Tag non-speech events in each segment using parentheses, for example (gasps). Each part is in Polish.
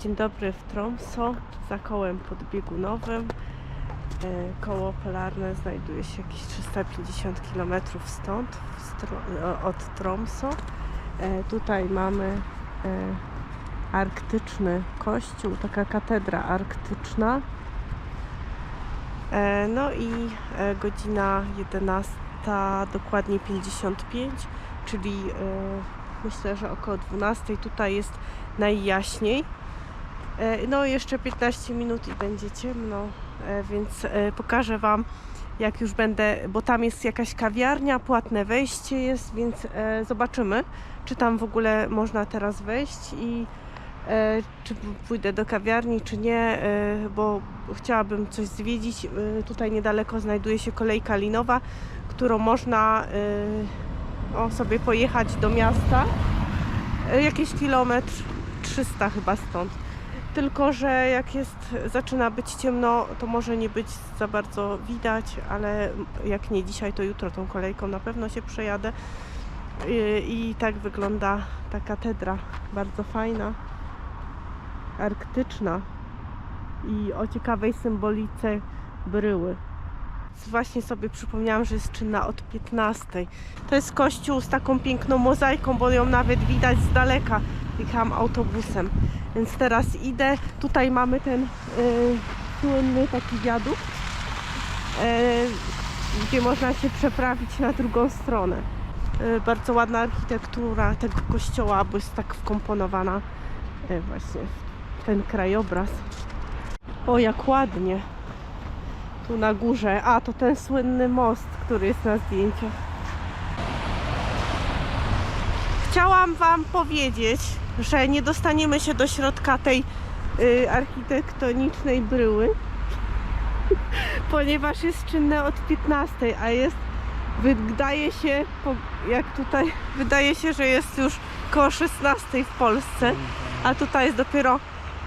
Dzień dobry w Tromso, za kołem podbiegunowym. E, Koło polarne znajduje się jakieś 350 km stąd, o- od Tromso. E, Tutaj mamy e, arktyczny kościół, taka katedra arktyczna. E, No i e, godzina 11, dokładnie 55, czyli e, myślę, że około 12 tutaj jest najjaśniej. E, No jeszcze 15 minut i będzie ciemno, e, więc e, pokażę Wam jak już będę, bo tam jest jakaś kawiarnia, płatne wejście jest, więc zobaczymy, czy tam w ogóle można teraz wejść i czy pójdę do kawiarni, czy nie, bo chciałabym coś zwiedzić. Tutaj niedaleko znajduje się kolejka linowa, którą można o, sobie pojechać do miasta. Jakiś kilometr 300 chyba stąd. Tylko, że jak jest, zaczyna być ciemno, to może nie być za bardzo widać, ale jak nie dzisiaj, to jutro tą kolejką na pewno się przejadę. I, i tak wygląda ta katedra. Bardzo fajna, arktyczna i o ciekawej symbolice bryły. Właśnie sobie przypomniałam, że jest czynna od 15. To jest kościół z taką piękną mozaiką, bo ją nawet widać z daleka. Jechałam autobusem. Więc teraz idę. Tutaj mamy ten y, słynny taki wiadukt, y, gdzie można się przeprawić na drugą stronę. Y, bardzo ładna architektura tego kościoła, bo jest tak wkomponowana właśnie w ten krajobraz. O, jak ładnie. Tu na górze. A, to ten słynny most, który jest na zdjęciach. Chciałam Wam powiedzieć, że nie dostaniemy się do środka tej y, architektonicznej bryły, (laughs) ponieważ jest czynne od 15, a jest, wydaje się, jak tutaj, (laughs) wydaje się, że jest już koło 16 w Polsce, a tutaj jest dopiero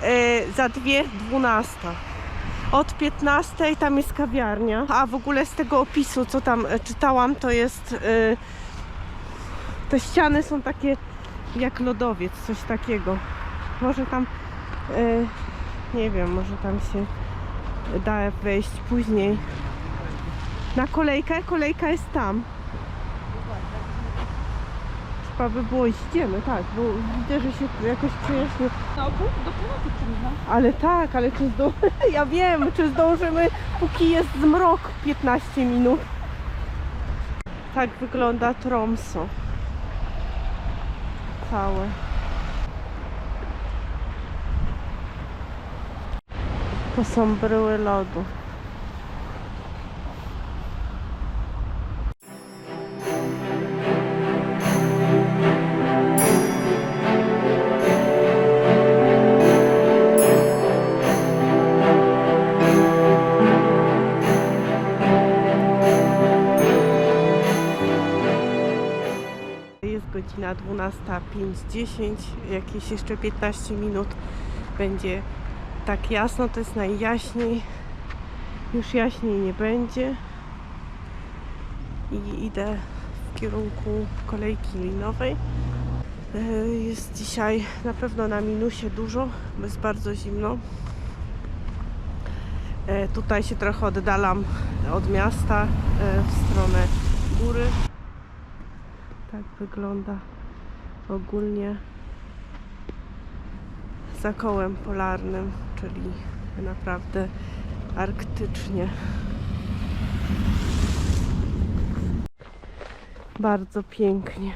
y, za dwie 12. Od 15 tam jest kawiarnia, a w ogóle z tego opisu, co tam e, czytałam, to jest. y, te ściany są takie jak lodowiec, coś takiego. Może tam, y, nie wiem, może tam się da wejść później. Na kolejkę, kolejka jest tam. Trzeba by było iść, idziemy, tak, bo widzę, że się jakoś przejaśni. Na ogół do północy trudno. Ale tak, ale czy zdążymy? (laughs) Ja wiem, czy zdążymy, póki jest zmrok 15 minut. Tak wygląda Tromso. Całe. To są bryły lodu. Godzina 12.05.10, jakieś jeszcze 15 minut będzie tak jasno, to jest najjaśniej. Już jaśniej nie będzie. I idę w kierunku kolejki linowej. E, Jest dzisiaj na pewno na minusie dużo, bo jest bardzo zimno. E, Tutaj się trochę oddalam od miasta e, w stronę góry. Tak wygląda ogólnie za kołem polarnym, czyli naprawdę arktycznie. Bardzo pięknie.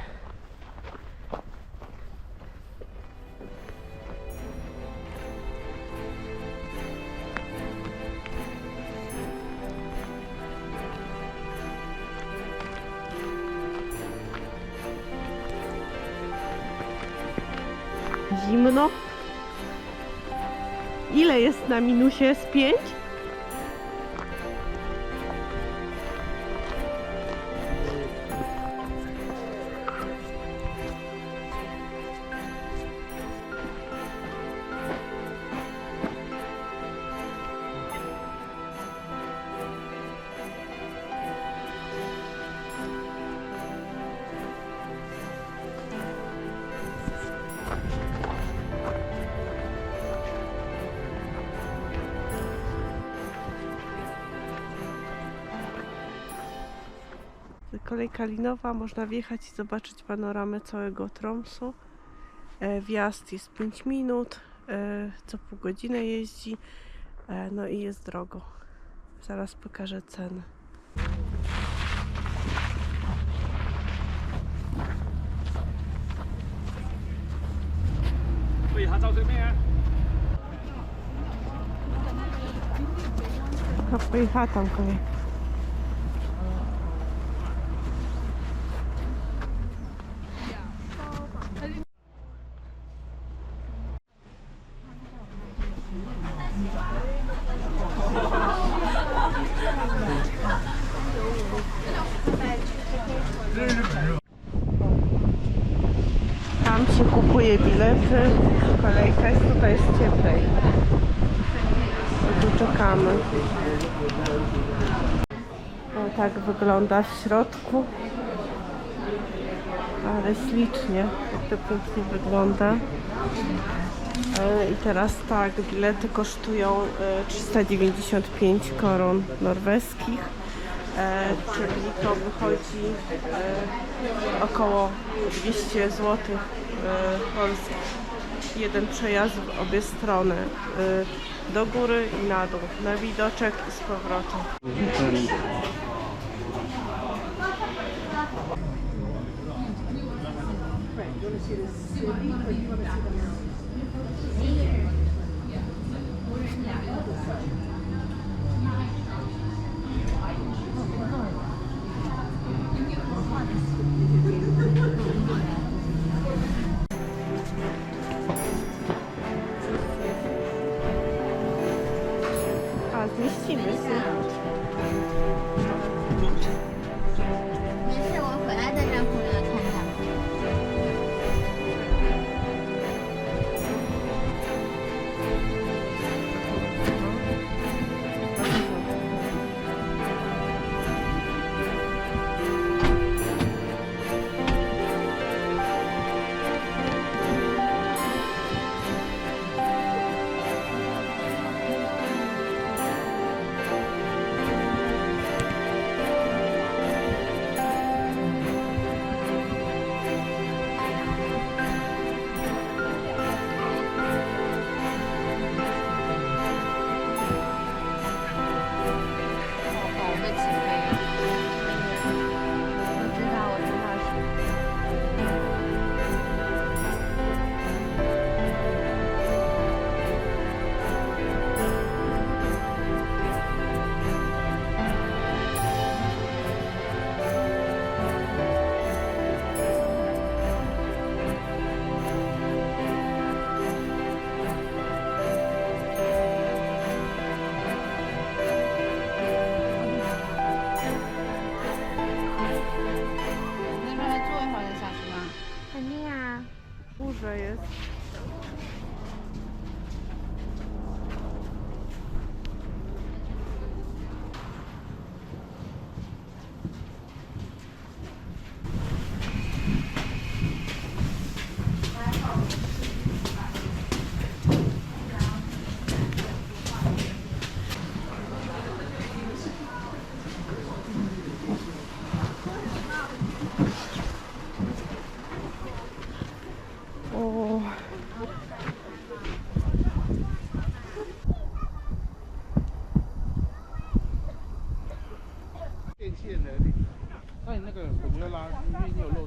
Zimno. Ile jest na minusie? Z 5? Kolejka linowa, można wjechać i zobaczyć panoramę całego Tromsu. E, Wjazd jest 5 minut, e, co pół godziny jeździ, e, no i jest drogo. Zaraz pokażę ceny. Pojechała tam kolej. Tam się kupuje bilety. Kolejka jest tutaj jest cieplej. Tu czekamy. O, tak wygląda w środku. Ale ślicznie, jak to pięknie wygląda. E, I teraz tak, bilety kosztują e, 395 koron norweskich, e, czyli to wychodzi e, około 200 zł e, polskich. Jeden przejazd w obie strony, e, do góry i na dół, na widoczek i z powrotem. A,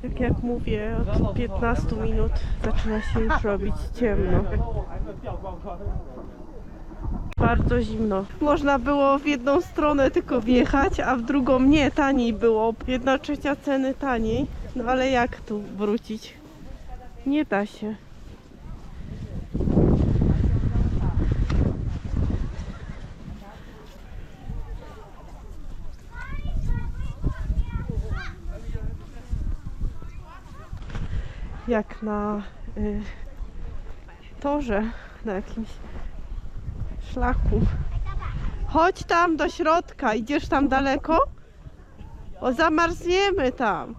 Tak jak mówię, od 15 minut zaczyna się już robić ciemno. Bardzo zimno. Można było w jedną stronę tylko wjechać, a w drugą nie, taniej było. Jedna trzecia ceny taniej. No ale jak tu wrócić? Nie da się. Jak na y, torze, na jakimś szlaku. Chodź tam do środka, idziesz tam daleko? O, zamarzniemy tam.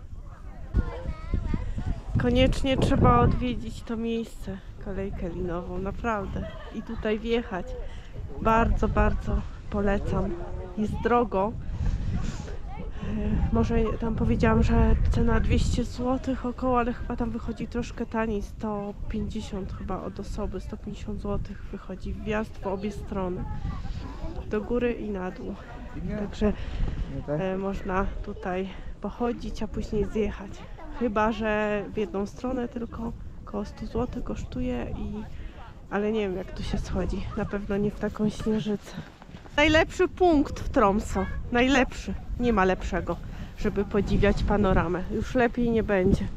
Koniecznie trzeba odwiedzić to miejsce, kolejkę linową, naprawdę. I tutaj wjechać. Bardzo, bardzo polecam. Jest drogo. Może tam powiedziałam, że cena 200 zł około, ale chyba tam wychodzi troszkę taniej, 150 chyba od osoby, 150 zł wychodzi wjazd w obie strony, do góry i na dół. Także e, można tutaj pochodzić, a później zjechać. Chyba, że w jedną stronę tylko około 100 zł kosztuje i ale nie wiem jak tu się schodzi. Na pewno nie w taką śnieżycę. Najlepszy punkt w Tromso. Najlepszy. Nie ma lepszego, żeby podziwiać panoramę. Już lepiej nie będzie.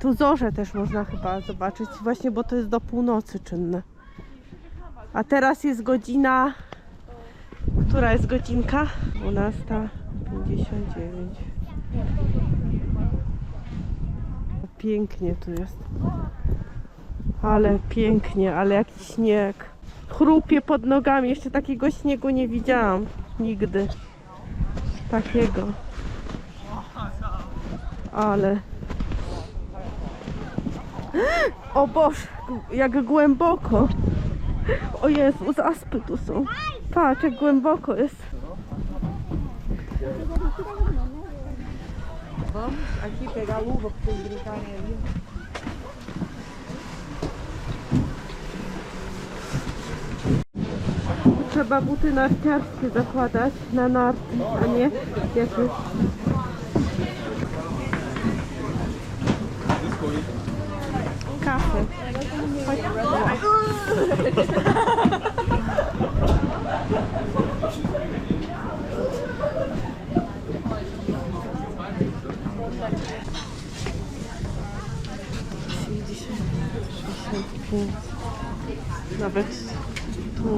Tu zorze też można chyba zobaczyć, właśnie bo to jest do północy czynne. A teraz jest godzina. Która jest godzinka? 12.59. Pięknie tu jest. Ale pięknie, ale jaki śnieg. Chrupie pod nogami. Jeszcze takiego śniegu nie widziałam. Nigdy. Takiego. Ale. (gasps) O Boże, jak głęboko. O Jezu, zaspy tu są. Patrz, jak głęboko jest. Pegado hubo, porque. Trzeba buty narciarskie zakładać na narty, a nie jakieś. Kafę. Nawet O,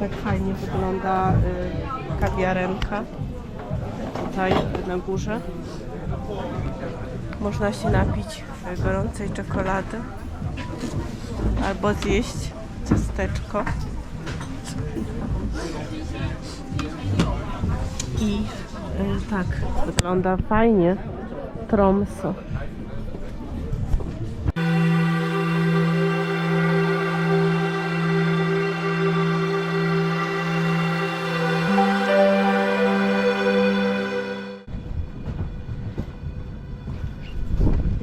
tak fajnie wygląda y, kawiarenka tutaj na górze. Można się napić gorącej czekolady albo zjeść ciasteczko. I y, tak wygląda fajnie Tromso.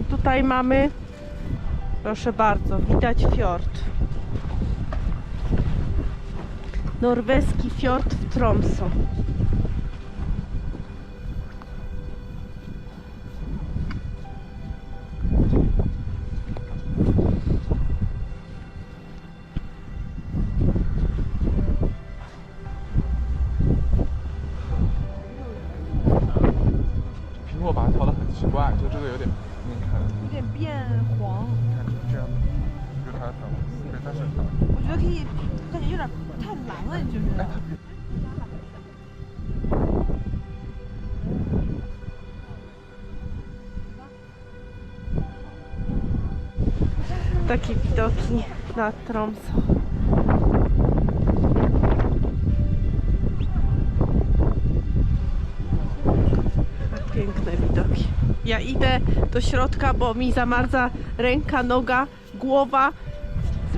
Tutaj mamy, proszę bardzo, widać fiord. Norweski fiord w Tromso.苹果把它调的很奇怪，就这个有点， Takie widoki nad Tromso. Piękne widoki. Ja idę do środka, bo mi zamarza ręka, noga, głowa,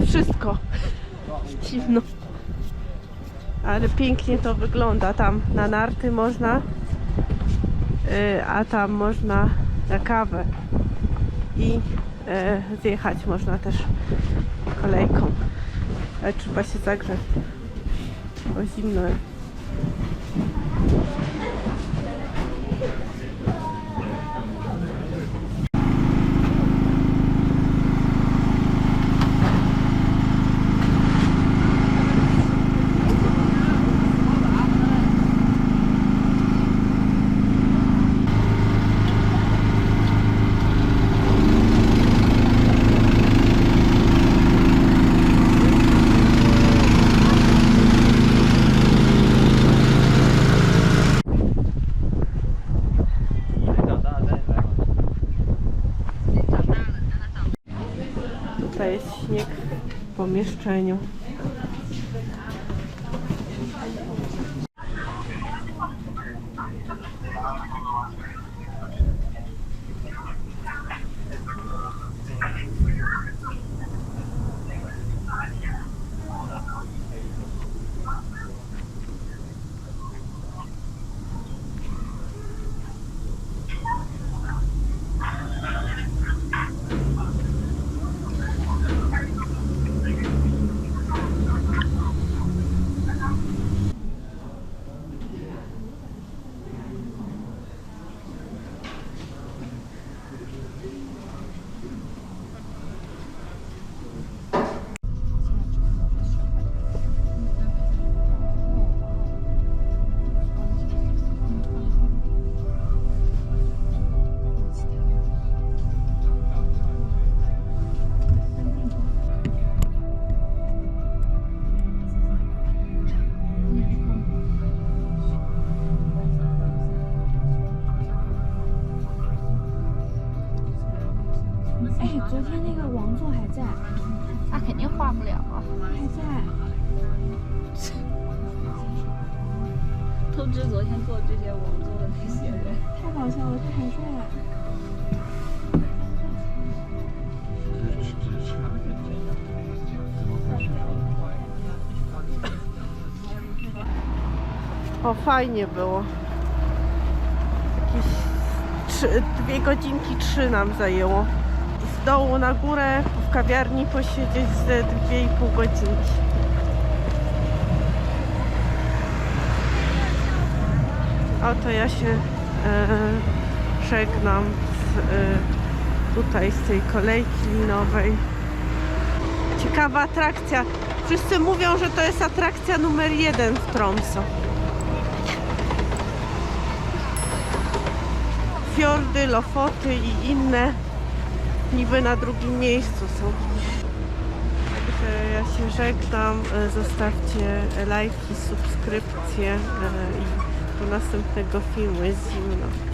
wszystko. Zimno. Ale pięknie to wygląda. Tam na narty można, y, a tam można na kawę. I zjechać można też kolejką. Ale trzeba się zagrzać. Bo zimno jest. Tutaj jest śnieg w pomieszczeniu. O, fajnie było. Jakieś trzy, dwie godzinki, trzy nam zajęło. Z dołu na górę w kawiarni posiedzieć ze dwie i pół godzinki. Oto ja się e, żegnam z, e, tutaj z tej kolejki linowej. Ciekawa atrakcja. Wszyscy mówią, że to jest atrakcja numer jeden w Tromso. Fiordy, Lofoty i inne niby na drugim miejscu są. Także ja się żegnam. Zostawcie lajki, subskrypcje e, i do następnego filmu jest zimno.